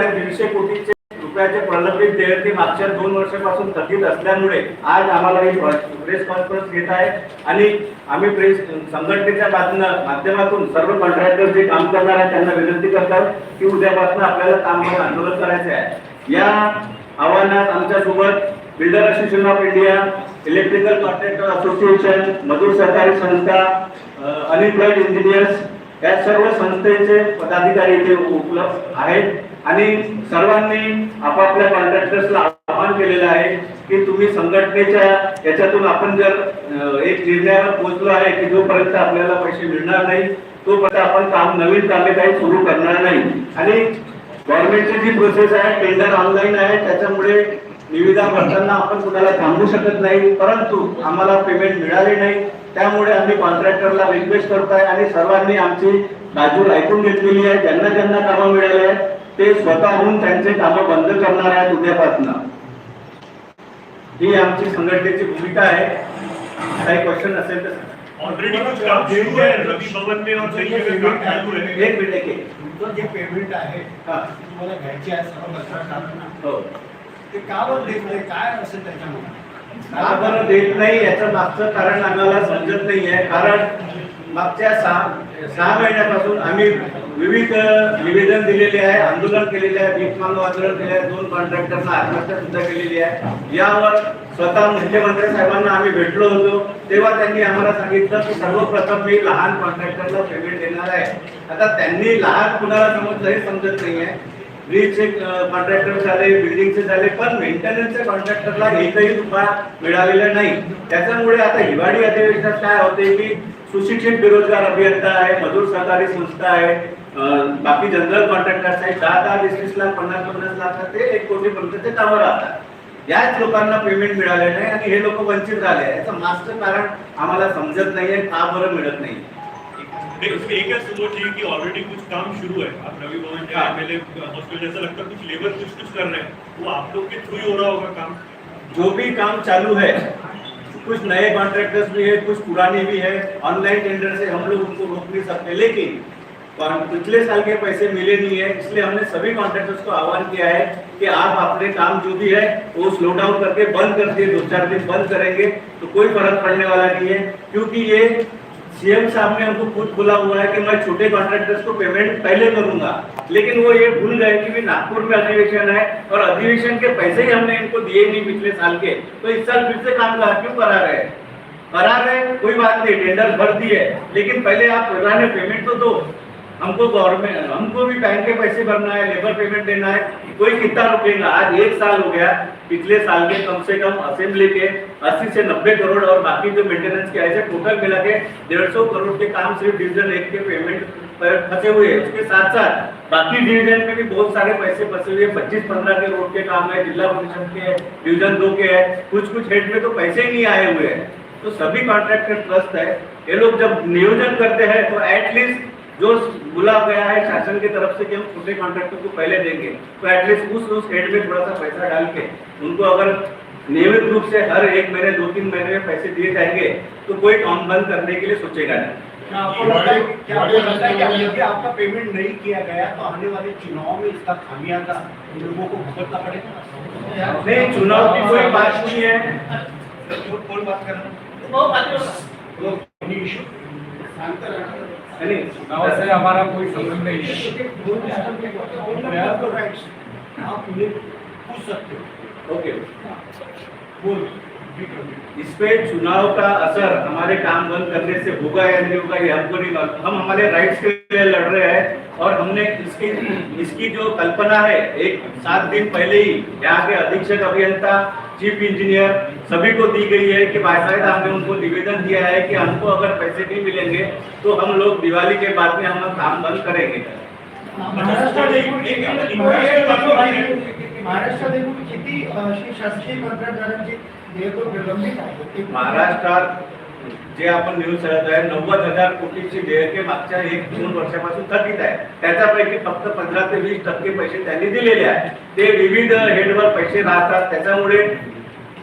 दीडशे कोटीचे रुपयाचे प्रलंबित देयते मागच्या दोन वर्षापासून थकीत असल्यामुळे आज आम्हाला ही प्रेस कॉन्फरन्स घेत आहे. आणि आम्ही प्रेस संघटनेच्या माध्यमातून सर्व कॉन्ट्रॅक्टर जे काम करणार आहेत त्यांना विनंती करतात की उद्यापासून आपल्याला काम आंदोलन करायचे आहे. या आव्हानात आमच्यासोबत builder association of India electrical contractor association मजूर सहकारी संस्था अनएम्प्लॉईड इंजिनियर्स या सर्व संस्थेचे पदाधिकारी इथे उपलब्ध आहेत. आणि सर्वांनी आपापल्या कॉन्ट्रॅक्टर्सला आवाहन केलेलं आहे की तुम्ही संघटनेच्या याच्यातून आपण जर एक निर्णयावर पोहोचलो आहे की जोपर्यंत आपल्याला पैसे मिळणार नाही तोपर्यंत आपण काम नवीन कामे काही सुरू करणार नाही. आणि गव्हर्नमेंटची जी प्रोसेस आहे टेंडर ऑनलाईन आहे त्याच्यामुळे निविदा भरताना आपण कुणाला थांबू शकत नाही परंतु आम्हाला पेमेंट मिळाले नाही. त्यामुळे आम्ही कॉन्ट्रॅक्टरला रिक्वेस्ट आहे आणि सर्वांनी आमची बाजू ऐकून घेतलेली आहे. ज्यांना ज्यांना कामं मिळाले आहेत ते स्वतःहून त्यांचे कामं बंद करणार आहेत उद्यापासून ही आमची संघटनेची भूमिका आहे काही क्वेश्चन असेल तर. ऑलरेडी कुछ काम शुरू है रवि भवन में और कई जगह काम चालू है एक मिनिट एक एक. तुमचं जे पेमेंट आहे हा. तुम्हाला घ्यायचे आहे सर्व. हो ते का बरं देत नाही काय असेल त्याच्यामध्ये का बरं देत नाही याचं मागचं कारण आम्हाला समजत नाही आहे कारण मागच्या सहा सहा महिन्यापासून आम्ही विविध निवेदन दिलेले आहे आंदोलन केलेले आहे भीक मागणं आंदोलन केले आहे दोन कॉन्ट्रॅक्टरना आत्महत्या सुद्धा केलेली आहे. यावर स्वतः मुख्यमंत्री साहेबांना आम्ही भेटलो होतो. तेव्हा त्यांनी आम्हाला सांगितलं की सर्वप्रथम मी लहान कॉन्ट्रॅक्टरला पेमेंट देणार आहे. आता त्यांनी लहान कुणाला समजलं हे समजत नाही आहे ब्रिजचे कॉन्ट्रॅक्टर झाले बिल्डिंगचे झाले पण मेंटेनन्सच्या कॉन्ट्रॅक्टरला एकही रुपया मिळालेला नाही. त्याच्यामुळे आता हिवाळी अधिवेशनात काय होते की सुशिक्षित बेरोजगार अभियंता आहे मजूर सहकारी संस्था आहे बाकी जनरल कॉन्ट्रॅक्टर्स आहेत दहा दहा वीस वीस लाख पन्नास पन्नास लाख ते एक कोटी पर्यंत ते कामं राहतात. याच लोकांना पेमेंट मिळाले नाही आणि हे लोक वंचित झाले आहे याचं मागचं कारण आम्हाला समजत नाहीये का बरं मिळत नाही. एक है सोच ये कि ऑलरेडी कुछ काम शुरू है आप रवि भवन या हाँ। एमएलए हॉस्पिटल जैसा लगता है कुछ लेबर कुछ कुछ कर रहे हैं. वो आप लोग के थ्रू ही हो रहा होगा काम? जो भी काम चालू है कुछ नए कॉन्ट्रैक्टर्स भी है कुछ पुराने भी है ऑनलाइन टेंडर से हम लोग उनको रोक नहीं सकते. लेकिन कौन- पिछले साल के पैसे मिले नहीं है, इसलिए हमने सभी कॉन्ट्रैक्टर्स को आह्वान किया है कि आप अपने काम जो भी है, वो स्लो डाउन करके बंद कर दिए, दो चार दिन बंद करेंगे तो कोई फ़र्क पड़ने वाला नहीं है। क्योंकि ये सीएम साहब ने हमको खुद बोला हुआ है कि मैं छोटे कॉन्ट्रैक्टर्स को पेमेंट पहले करूँगा। लेकिन वो ये भूल गए कि भी नागपुर में अधिवेशन है और अधिवेशन के पैसे ही हमने इनको दिए नहीं पिछले साल के। तो इस साल फिर से काम क्यों करा रहे हैं? करा रहे कोई बात नहीं टेंडर भर दिए। लेकिन पहले आप पुराने पेमेंट तो दो। हमको गवर्नमेंट हमको भी बैंक के पैसे भरना है लेबर पेमेंट देना है। कोई कितना रुकेगा? आज एक साल हो गया, पिछले साल के कम से कम असेंबली के 80 से 90 करोड़ और बाकी जो मेंटेनेंस के ऐसे टोटल मिला के डेढ़ सौ करोड़ के काम सिर्फ़ डिवीज़न एक के पेमेंट पर फंसे हुए हैं। उसके साथ साथ बाकी डिवीज़न में भी बहुत सारे पैसे फंसे हुए हैं। पच्चीस, पंद्रह के रोड के काम है, जिला परिषद के डिवीज़न दो के है कुछ कुछ हेड में तो पैसे ही नहीं आए हुए हैं। तो सभी कॉन्ट्रैक्टर ट्रस्ट है। ये लोग जब नियोजन करते हैं तो एटलीस्ट जो बोला गया है शासन की तरफ़ से कि हम छोटे कॉन्ट्रैक्टर को पहले देंगे तो एटलीस्ट उस उस हेड में थोड़ा सा पैसा डाल के उनको अगर नियमित रूप से हर एक महीने दो तीन महीने में पैसे दिए जाएँगे तो कोई काम बंद करने के लिए सोचेगा नहीं। आपको लगता है क्या आपको लगता है कि यदि आपका पेमेंट नहीं किया गया तो आने वाले चुनाव में इसका खामियाजा लोगों को भुगतना पड़ेगा? नहीं चुनाव की कोई बात नहीं है। कौन बात कर रहा है? एनी इशू शांत रहना। नहीं गाँव से हमारा कोई संबंध नहीं है। ओके। इस पे चुनाव का असर हमारे काम बंद करने से होगा या नहीं होगा, ये हमको नहीं मालूम। हम हमारे राइट्स के लिए लड़ रहे हैं और हमने इसकी इसकी जो कल्पना है, एक सात दिन पहले ही यहाँ के अधीक्षक अभियंता चीफ इंजीनियर सभी को दी गई है कि बाकायदा हमने उनको निवेदन दिया है कि हमको अगर पैसे नहीं मिलेंगे तो हम लोग दिवाली के बाद में हम काम बंद करेंगे। महाराष्ट्रात एकूण किती- शासकीय कंत्राटदारांची देयकं महाराष्ट्रात जे आपण न्यूज करत आहे नव्वद हजार कोटीची देयके मागच्या एक दोन वर्षापासून थकीत आहे. त्याच्यापैकी फक्त पंधरा ते वीस टक्के पैसे त्यांनी दिलेले आहे. ते विविध हेडवर पैसे राहतात. त्याच्यामुळे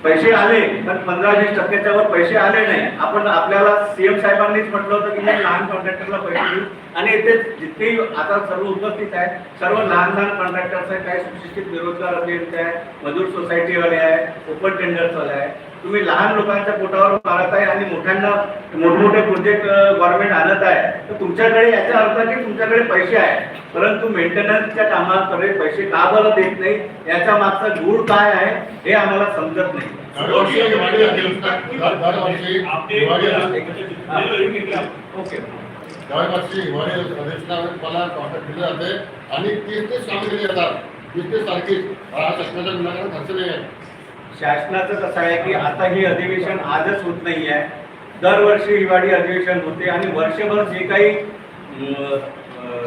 पैसे आले पण पंधरा वीस टक्क्याच्या वर पैसे आले नाही. आपण आपल्याला सीएम साहेबांनीच म्हटलं होतं की मी लहान कॉन्ट्रॅक्टरला पैसे देऊ आणि इथे जितकेही आता सर्व उपस्थित आहे सर्व लहान लहान कॉन्ट्रॅक्टर्स आहे काही सुशिक्षित बेरोजगार अभियंते आहे मजूर सोसायटीवाले आहे ओपन टेंडर्सवाले आहे. तुम्ही लहान लोकांच्या पोटावर मारत आहे आणि मोठ्यांना मोठमोठे प्रोजेक्ट गव्हर्नमेंट आणत आहे तर तुमच्याकडे याचा अर्थ की तुमच्याकडे पैसे आहे परंतु मेंटेनन्सच्या कामाकडे पैसे का बरं देत नाही? याचा मागचा गूढ काय आहे हे आम्हाला समजत नाही. आणि तीस तीस कामे दिली जातात. तीस तीस. तारखेस हा शासनाच्या विनाकारण खर्च नाही आहे. शासनाचं कसं आहे की आता ही अधिवेशन आजच होत नाही आहे. दरवर्षी हिवाळी अधिवेशन होते आणि वर्षभर जे काही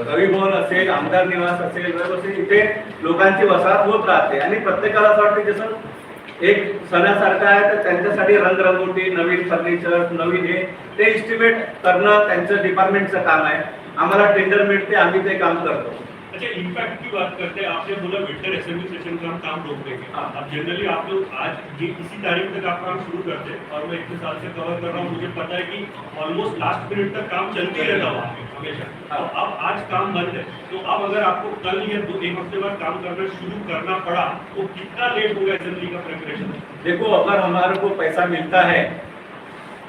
रविभवन असेल आमदार निवास असेल दरवर्षी इथे लोकांची वसाहत होत राहते. आणि प्रत्येकाला असं वाटतं जसं एक सणासारखा आहे तर त्यांच्यासाठी रंगरंगोटी नवीन फर्निचर नवीन हे ते इस्टिमेट करणं त्यांचं डिपार्टमेंटचं काम आहे. आम्हाला टेंडर मिळते आम्ही ते काम करतो. अच्छा इम्पैक्ट की बात करते हैं आपने बोला विंटर असेंबली सेशन का हम काम रोक देंगे हाँ। अब जनरली आप लोग आज ये इसी तारीख तक आप काम शुरू करते हैं और मैं इतने साल से कवर कर रहा हूँ मुझे पता है कि ऑलमोस्ट लास्ट मिनट तक काम चलते ही रहता पे हमेशा हाँ। और अब आज काम बंद है तो अब अगर आपको कल या दो एक हफ़्ते बाद काम करना शुरू करना पड़ा तो कितना लेट होगा असेंबली का प्रिपरेशन देखो अगर हमारे को पैसा मिलता है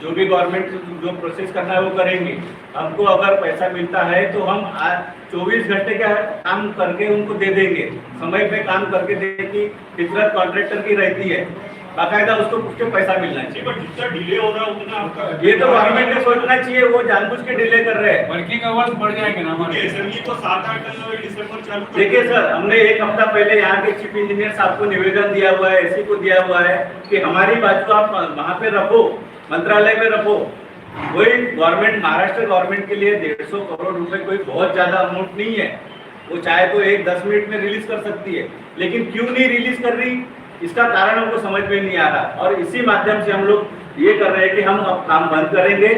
जो भी गवर्नमेंट जो प्रोसेस करना है वो करेंगे। हमको अगर पैसा मिलता है तो हम चौबीस घंटे का काम करके उनको दे देंगे। समय पे काम करके देने की फितरत कॉन्ट्रैक्टर की रहती है। बाकायदा उसको उसके पैसा मिलना चाहिए। बट जितना डिले हो रहा है उतना आपका ये तो गवर्नमेंट ने सोचना चाहिए वो जानबूझ के डिले कर रहे हैं। वर्किंग आवर्स बढ़ जाएँगे ना हमारे असेंबली तो सात आठ दिसंबर चालू देखिए सर हमने एक हफ़्ता पहले यहाँ के चीफ इंजीनियर साहब को निवेदन दिया हुआ है एसी को दिया हुआ है कि हमारी बाजू आप वहाँ पे रखो मंत्रालय में रखो। कोई गवर्नमेंट महाराष्ट्र गवर्नमेंट के लिए डेढ़ सौ करोड़ रुपए कोई बहुत ज़्यादा अमाउंट नहीं है। वो चाहे तो एक दस मिनट में रिलीज़ कर सकती है। लेकिन क्यों नहीं रिलीज़ कर रही? इसका कारण हमको समझ में नहीं आ रहा। और इसी माध्यम से हम लोग ये कर रहे हैं कि हम अब काम बंद करेंगे।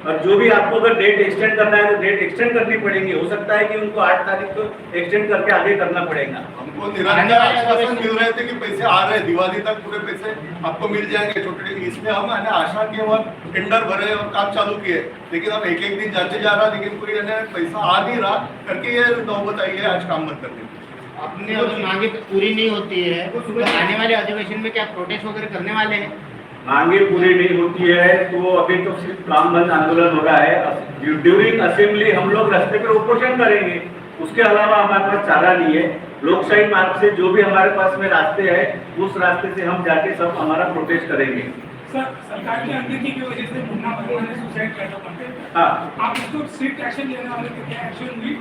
और जो भी आपको अगर डेट एक्सटेंड करना है तो डेट एक्सटेंड करनी पड़ेगी। हो सकता है कि उनको आठ तारीख को एक्सटेंड करके आगे करना पड़ेगा। हमको निरंतर आश्वासन मिल रहे थे कि पैसे आ रहे हैं। दिवाली तक पूरे पैसे आपको मिल जाएँगे। छोटे इसमें हम है आशा किए और टेंडर भरे और काम चालू किए लेकिन अब एक एक दिन जाते जा रहा लेकिन कोई पैसा आ नहीं रहा। करके ये है आज काम बंद कर की अपनी अगर मांगे पूरी नहीं होती है। तो आने वाले अधिवेशन में क्या प्रोटेस्ट वगैरह करने वाले हैं? मांगे पूरी नहीं होती है तो अभी तो सिर्फ़ काम बंद आंदोलन हो रहा है। ड्यूरिंग असेंबली हम लोग रास्ते पर उपोषण करेंगे। उसके अलावा हमारे पास चारा नहीं है। लोकशाही मार्ग से जो भी हमारे पास में रास्ते हैं, उस रास्ते से हम जाके सब हमारा प्रोटेस्ट करेंगे। सरकार की अनदेखी की वजह से मुन्ना वर्मा ने सुसाइड कर हाँ। आप इसको स्ट्रिक्ट एक्शन लेने वाले थे क्या एक्शन हुई?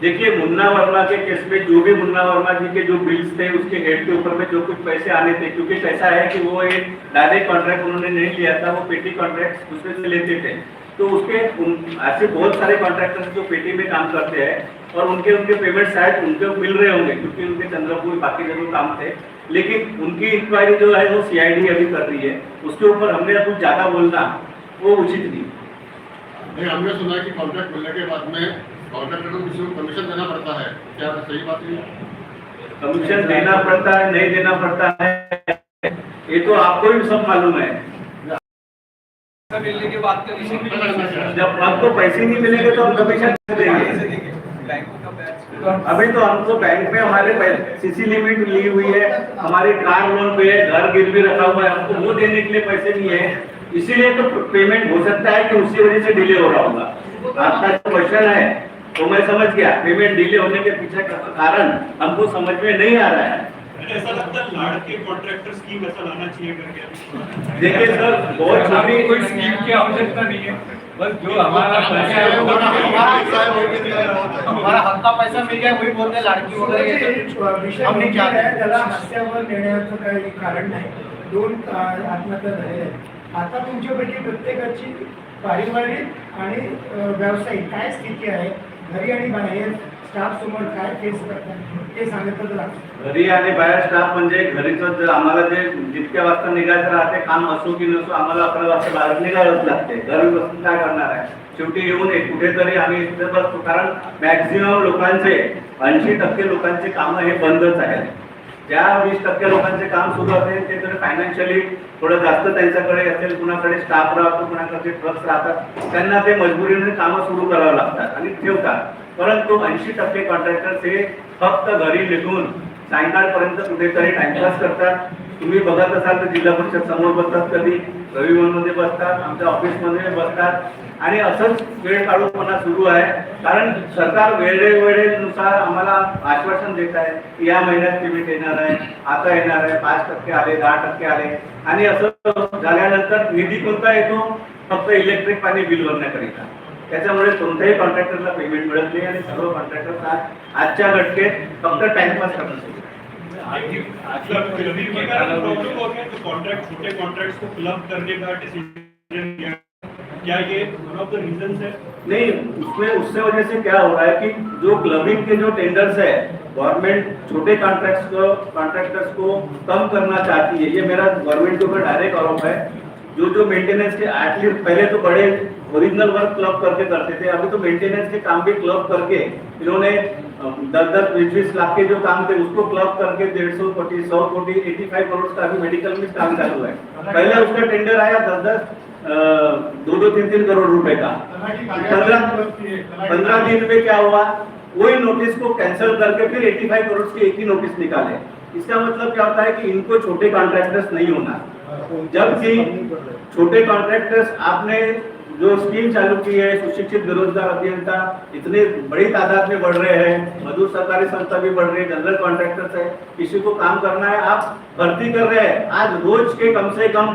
देखिए मुन्ना वर्मा के केस में जो भी मुन्ना वर्मा जी के जो बिल्स थे उसके हेड के ऊपर में जो कुछ पैसे आने थे क्योंकि कैसा है कि वो एक डायरेक्ट कॉन्ट्रैक्ट उन्होंने नहीं लिया था वो पेटी कॉन्ट्रैक्ट उसमें से लेते थे। तो उसके ऐसे बहुत सारे कॉन्ट्रैक्टर्स जो पेटी में काम करते हैं और उनके उनके पेमेंट शायद उनके मिल रहे होंगे क्योंकि उनके चंद्रपुर बाकी जगह काम थे। लेकिन उनकी इंक्वायरी जो है वो सीआईडी अभी कर रही है। उसके ऊपर हमने कुछ ज़्यादा बोलना वो उचित नहीं। नहीं हमने सुना है कि कॉन्ट्रैक्ट मिलने के बाद में कॉन्ट्रैक्टर को किसी को कमीशन देना पड़ता है। क्या सही बात है? कमीशन देना पड़ता है नहीं देना पड़ता है ये तो आपको भी सब मालूम है। मिलने के बाद कमीशन जब आपको पैसे नहीं मिलेंगे तो हम कमीशन देंगे। अभी तो हमको बैंक में हमारे सीसी लिमिट ली हुई है। हमारी कार लोन पे है घर गिरवी रखा हुआ है। हमको वो देने के लिए पैसे नहीं है। इसीलिए तो पेमेंट हो सकता है कि उसी वजह से डिले हो रहा होगा। आपका जो क्वेश्चन है तो मैं समझ गया। पेमेंट डिले होने के पीछे का कारण हमको समझ में नहीं आ रहा है। ऐसा लगता है लाड़ के कॉन्ट्रैक्टर स्कीम ऐसा लाना चाहिए करके? देखिए सर बहुत छोटी कोई स्कीम की आवश्यकता नहीं है। बस जो हमारा पैसा है? वो हमारा पैसा मिल गया वही बोलते लाड़की म्हणजे त्याला हास्यावर नेण्याचं काही कारण नाही. दोन आत्महत्या झालेल्या आहेत. आता तुमच्यापैकी प्रत्येकाची पारिवारिक आणि व्यावसायिक काय स्थिती आहे? घरी आणि बाहेर? स्टाफ समोर काय फेस करतात ते सांगितलं तर लागतं. घरी आणि बाहेर स्टाफ म्हणजे घरीच आम्हाला जे जितक्या वाजता निघायचं राहते काम असो की नसो आम्हाला अकरा वाजता बाहेर निघायलाच लागते. घरी बसून काय करणार आहे? शेवटी येऊन एक कुठेतरी आम्ही इथे बसतो. कारण मॅक्झिमम लोकांचे ऐंशी टक्के लोकांचे कामं हे बंदच आहेत. ज्या वीस टक्के लोकांचे काम सुरू असेल ते तर फायनान्शियली थोडं जास्त त्यांच्याकडे असेल कुणाकडे स्टाफ राहतो कुणाकडे ट्रक्स राहतात त्यांना ते मजबुरीने कामं सुरू करावं लागतात आणि ठेवतात. परंतु ऐंशी टक्के कॉन्ट्रॅक्टर्स हे फक्त घरी निघून सायंकाळपर्यंत कुठेतरी टाइमपास करतात. तुम्ही बघत असाल तर जिल्हा परिषद समोर बसतात कधी रविवारमध्ये बसतात आमच्या ऑफिसमध्ये बसतात. आणि असंच वेळ काढूपणा सुरू आहे. कारण सरकार वेळेवेळेनुसार आम्हाला आश्वासन देत आहे की या महिन्यात पेमेंट येणार आहे आता येणार आहे पाच टक्के आले दहा टक्के आले. आणि असं झाल्यानंतर निधी कोणता येतो? फक्त इलेक्ट्रिक पाणी बिल भरण्याकरिता. त्याच्यामुळे कोणत्याही कॉन्ट्रॅक्टरला पेमेंट मिळत नाही आणि सर्व कॉन्ट्रॅक्टर आज आजच्या घटकेत फक्त टाइमपास तो कॉन्ट्रैक्ट छोटे कॉन्ट्रैक्ट्स को क्लब करने का डिसीज़न क्या ये वन ऑफ़ द रीजंस है? नहीं उसमें उससे वजह से क्या हो रहा है कि जो क्लबिंग के जो टेंडर्स है गवर्नमेंट छोटे कॉन्ट्रैक्ट्स को कॉन्ट्रैक्टर्स को कम करना चाहती है। ये मेरा गवर्नमेंट के ऊपर डायरेक्ट आरोप है। जो जो मेंटेनेंस के एटलीस्ट पहले तो बड़े ओरिजिनल वर्क क्लब करके करते थे। अभी तो मेंटेनेंस के काम भी क्लब करके इन्होंने दस दस बीस बीस लाख के जो काम थे, उसको क्लब करके डेढ़ सौ, कोटी सौ कोटी एटी फाइव करोड़ का अभी मेडिकल में काम चालू है। पहले उसका टेंडर आया दस दस दो दो तीन तीन करोड़ रुपए का। पंद्रह पंद्रह दिन में क्या हुआ? वही नोटिस को कैंसिल करके फिर 85 करोड़ की एक ही नोटिस निकाले। इसका मतलब क्या होता है कि इनको छोटे कॉन्ट्रैक्टर्स नहीं होना। जबकि छोटे कॉन्ट्रैक्टर्स आपने जो स्कीम चालू की है, सुशिक्षित बेरोजगार अभियंता, इतने बड़ी तादाद में बढ़ रहे हैं, मजदूर सरकारी संस्था भी बढ़ रही है जनरल कॉन्ट्रैक्टर्स है, किसी को काम करना है, आप भर्ती कर रहे हैं। आज रोज के कम से कम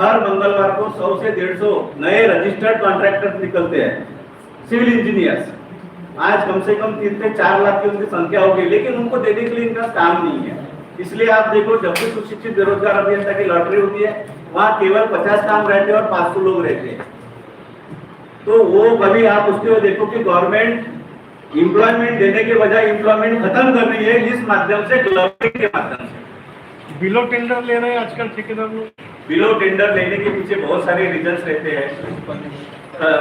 हर मंगलवार को सौ से डेढ़ सौ नए रजिस्टर्ड कॉन्ट्रैक्टर्स निकलते हैं सिविल इंजीनियर्स आज कम से कम तीन से चार लाख की उनकी संख्या होगी, लेकिन उनको देने के लिए इनका काम नहीं है। इसलिए आप देखो, जब भी सुशिक्षित बेरोजगार अभियंता की लॉटरी होती है, वहाँ केवल पचास काम रहते हैं और पाँच सौ लोग रहते हैं। तो वो कभी आप उसके देखो कि गवर्नमेंट एम्प्लॉयमेंट देने के बजाय एम्प्लॉयमेंट खत्म कर रही है इस माध्यम से क्लबिंग के माध्यम से। बिलो टेंडर ले रहे हैं आजकल ठेकेदार लोग। बिलो टेंडर लेने के पीछे बहुत सारे रीजन रहते हैं।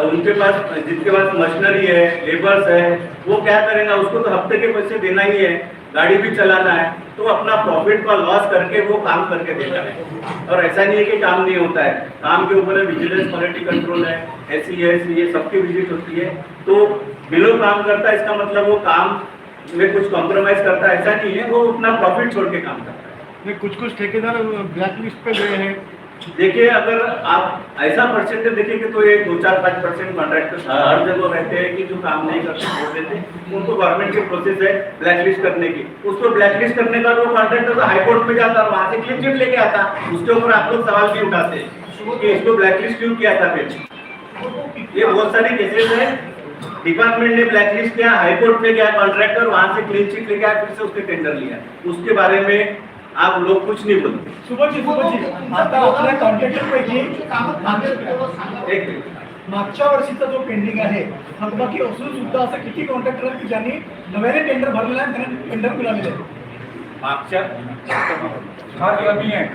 उनके पास जिनके पास मशीनरी है लेबर्स है वो क्या करेगा? उसको तो हफ़्ते के पैसे देना ही है। गाड़ी भी चलाना है तो अपना प्रॉफिट का लॉस करके वो काम करके देता है। और ऐसा नहीं है कि काम नहीं होता है। काम के ऊपर विजिलेंस क्वालिटी कंट्रोल है एस ये सबकी विज़िट होती है। तो बिलो काम करता है, इसका मतलब वो काम में कुछ कॉम्प्रोमाइज करता है। ऐसा नहीं है, वो अपना प्रॉफिट छोड़ के काम करता है। कुछ कुछ ठेकेदार ब्लैक लिस्ट पे गए हैं। देखिए, अगर आप ऐसा परसेंटेज देखेंगे तो ये दो चार पाँच परसेंट कॉन्ट्रैक्टर हर जगह रहते हैं कि जो काम नहीं करते छोड़ देते उनको गवर्नमेंट की प्रोसेस है ब्लैकलिस्ट करने की। उसको ब्लैकलिस्ट करने का वो कॉन्ट्रैक्टर तो हाईकोर्ट में जाता और वहाँ से क्लीन चिट लेके आता। उसके ऊपर आप लोग सवाल भी उठाते हैं इसको ब्लैकलिस्ट क्यों किया था फिर? ये बहुत सारी केसेस है। डिपार्टमेंट ने ब्लैकलिस्ट किया हाईकोर्ट में गया कॉन्ट्रैक्टर वहाँ से क्लीन चिट लेके आया, फिर से उसके टेंडर लिया। उसके बारे में आप लोग कुछ नहीं बोलते सुभाषजी सुभाषजी आता आपल्या कॉन्ट्रॅक्टर पैकी। एक मिनिट. मागच्या वर्षीचा जो पेंडिंग आहे थकबाकी असून सुद्धा असं किती कॉन्ट्रॅक्टर आहेत की ज्यांनी नव्याने टेंडर भरलेलं आहे त्यांना टेंडर मिळालेलं आहे? मागच्या फार कमी आहे.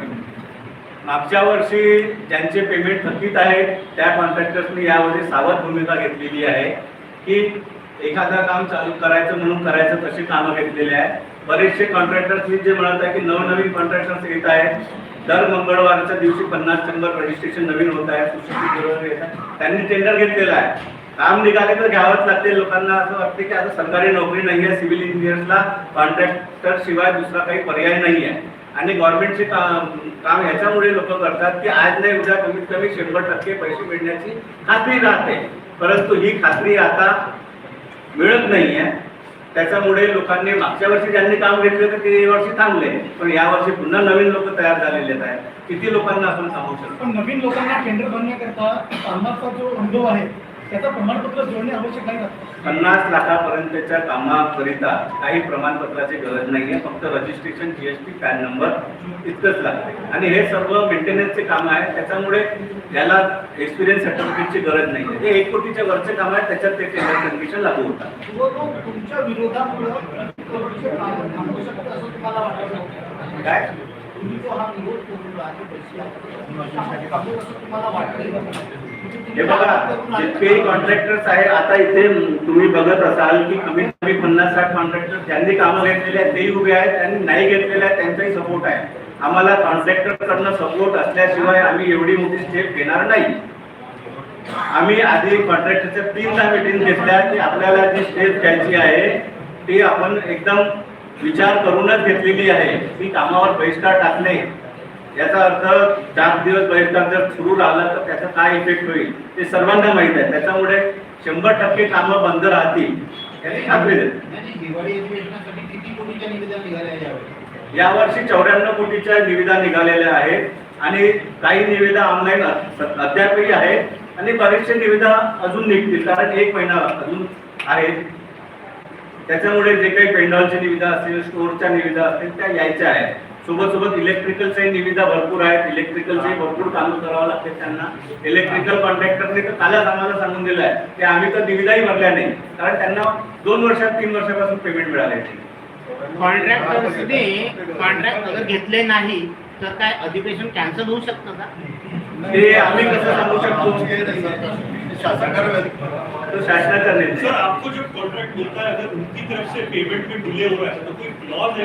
मागच्या वर्षी ज्यांचे पेमेंट थकीत आहेत त्या कॉन्ट्रॅक्टर्सनी यावर्षी सावध भूमिका घेतलेली आहे की एखादं काम चालू करायचं म्हणून करायचं तशी कामं घेतलेली आहे बरेचसे कॉन्ट्रॅक्टर्स जे म्हणत आहे की नवनवीन कॉन्ट्रॅक्टर्स येत आहेत. दर मंगळवारच्या दिवशी पन्नास शंभर रजिस्ट्रेशन नवीन होत आहे. सुशिक्षित येत त्यांनी टेंडर घेतलेलं आहे. काम निघाले तर घ्यावंच लागते लोकांना असं वाटते की आता सरकारी नोकरी नाही आहे. सिव्हिल इंजिनियर्सला कॉन्ट्रॅक्टर शिवाय दुसरा काही पर्याय नाही आहे. आणि गव्हर्नमेंटचे काम काम ह्याच्यामुळे लोक करतात की आज नाही उद्या कमीत कमी शंभर टक्के पैसे मिळण्याची खात्री राहते. परंतु ही खात्री आता मिळत नाही आहे त्याच्यामुळे लोकांनी मागच्या वर्षी ज्यांनी काम घेतले तर ते वर्षी थांबले. पण या वर्षी पुन्हा नवीन लोक तयार झालेले आहेत. किती लोकांना आपण सांगू शकतो? पण नवीन लोकांना टेंडर भरण्याकरता कामाचा जो अनुभव आहे त्याचं प्रमाणपत्र जोडणे आवश्यक आहे का? पन्नास लाखापर्यंतच्या कामाकरिता काही प्रमाणपत्राची गरज नाही आहे. फक्त रजिस्ट्रेशन जीएसटी पॅन नंबर इतकंच लागते. आणि हे सर्व मेंटेनन्सचे काम आहे. त्याच्यामुळे त्याला एक्सपिरियन्स सर्टिफिकेटची गरज नाही आहे. हे एक कोटीच्या वरचे काम आहे. त्याच्यात ते टेंडर कंडिशन लागू होतात. तुमच्या वाटतं? काय? तुम्ही जो हा विरोध करून राहिले पैसे तुम्हाला वाटतं हे बघा जितके कॉन्ट्रॅक्टर्स आहे आता इथे तुम्ही बघत असाल की कमीत कमी पन्नास साठ कॉन्ट्रॅक्टर ज्यांनी कामं घेतलेले आहेत तेही उभे आहेत त्यांनी नाही घेतलेले आहेत त्यांचाही सपोर्ट आहे. आम्हाला कॉन्ट्रॅक्टर कडनं सपोर्ट असल्याशिवाय आम्ही एवढी मोठी स्टेप घेणार नाही. आम्ही आधी कॉन्ट्रॅक्टरच्या तीनदा मिटिंग घेतल्या की आपल्याला जी स्टेप घ्यायची आहे ती आपण एकदम विचार करूनच घेतलेली आहे. की कामावर बहिष्कार टाकणे. याचा अर्थ चार दिवस बहिष्कार जर सुरू राहिला तर त्याचा काय इफेक्ट होईल? ते सर्वांना माहीत आहे. त्याच्यामुळे शंभर टक्के कामं बंद राहतील. याची खात्री देतो. यावर्षी चौऱ्याण्णव कोटीच्या निविदा निघालेल्या आहेत. आणि काही निविदा ऑनलाईन अद्यापही आहेत. आणि बरेचसे निविदा अजून निघतील कारण एक महिना अजून आहे त्याच्यामुळे जे काही पेंडॉलच्या निविदा असतील स्टोअरच्या निविदा असतील त्या यायच्या आहेत. सोबत सोबत इलेक्ट्रिकलच्याही निविदा भरपूर आहेत. इलेक्ट्रिकलचे भरपूर कामं करावं लागते त्यांना. इलेक्ट्रिकल कॉन्ट्रॅक्टरने तर कालच आम्हाला सांगून दिलं आहे. की आम्ही तर निविदाही भरल्या नाही. कारण त्यांना दोन वर्षात तीन वर्षापासून पेमेंट मिळाले कॉन्ट्रॅक्टर्सने कॉन्ट्रॅक्ट अगर घेतले नाही तर काय अधिवेशन कॅन्सल होऊ शकतं का? ते आम्ही कसं सांगू शकतो? सर, पेमेंट में तो क्लॉज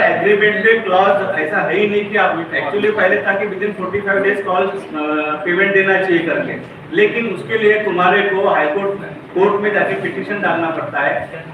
एग्रीमेंट ऐसा है ही नहीं कि आप एक्चुअली पहले था कि within forty five days call payment देना चाहिए करके। लेकिन उसके लिए तुम्हारे को हाईकोर्ट कोर्ट में जाके पिटिशन डालना पड़ता है।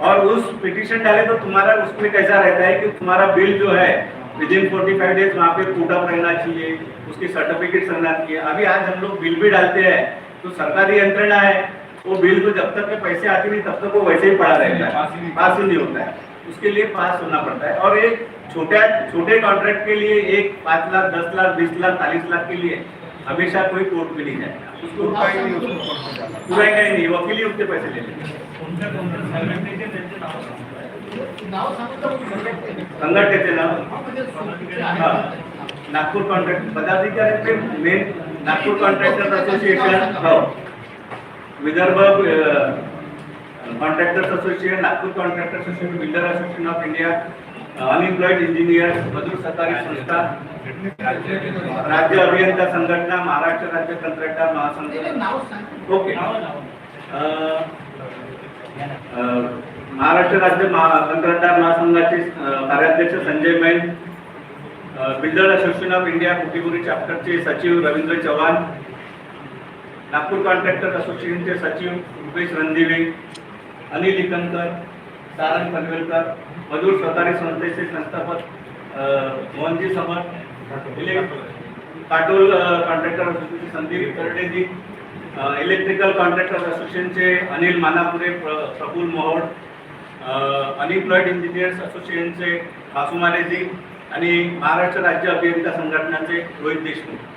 और उस पिटिशन डाले तो तुम्हारा उसमें कैसा रहता है कि तुम्हारा बिल जो है within forty five days वहाँ पे पुट अप रहना चाहिए उसकी सर्टिफिकेट रहना चाहिए अभी आज हम लोग बिल भी डालते हैं तो सरकारी यंत्रणा है वो बिल को जब तक के पैसे आते नहीं तब तक वो वैसे ही पड़ा रहता है। पास ही नहीं। होता है। उसके लिए पास होना पड़ता है। और एक छोटे छोटे कॉन्ट्रैक्ट के लिए एक पाँच लाख दस लाख बीस लाख चालीस लाख के लिए हमेशा कोई कोर्ट में नहीं जाएगा उसको उसका ही नहीं उसको कोर्ट में जाना। पूरा ही नहीं वकील ही उसके पैसे ले लेंगे संघटनेचे नाव. नागपूर कॉन्ट्रॅक्ट पदाधिकारी मेन नागपूर कॉन्ट्रॅक्टर्स असोसिएशन हो. Vidarbha contractors association Nagpur contractors association builder association of India unemployed engineer मजूर सहकारी संस्था राज्य अभियंता संघटना महाराष्ट्र राज्य कंत्राटदार महासंघ ओके. महाराष्ट्र राज्य महा कंत्राटदार महासंघाचे कार्याध्यक्ष Sanjay Main builder association of India Kutipuri चॅप्टरचे सचिव रवींद्र चव्हाण नागपूर कॉन्ट्रॅक्टर असोसिएशनचे सचिव रुपेश रणदिवे अनिल इकनकर सारंग पनवेलकर मजूर सहकारी संस्थेचे संस्थापक मोहनजी समर काटोल कॉन्ट्रॅक्टर असोसिएशनचे संदीप तरडेजी इलेक्ट्रिकल कॉन्ट्रॅक्टर असोसिएशनचे अनिल मानापुरे प्र- प्रफुल मोहोड अनएम्प्लॉईड इंजिनियर्स असोसिएशनचे वासुमारेजी आणि महाराष्ट्र राज्य अभियंता संघटनाचे रोहित देशमुख.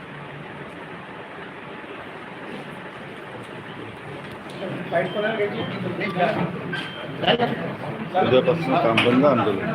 उद्यापासून काम बंद आंदोलन.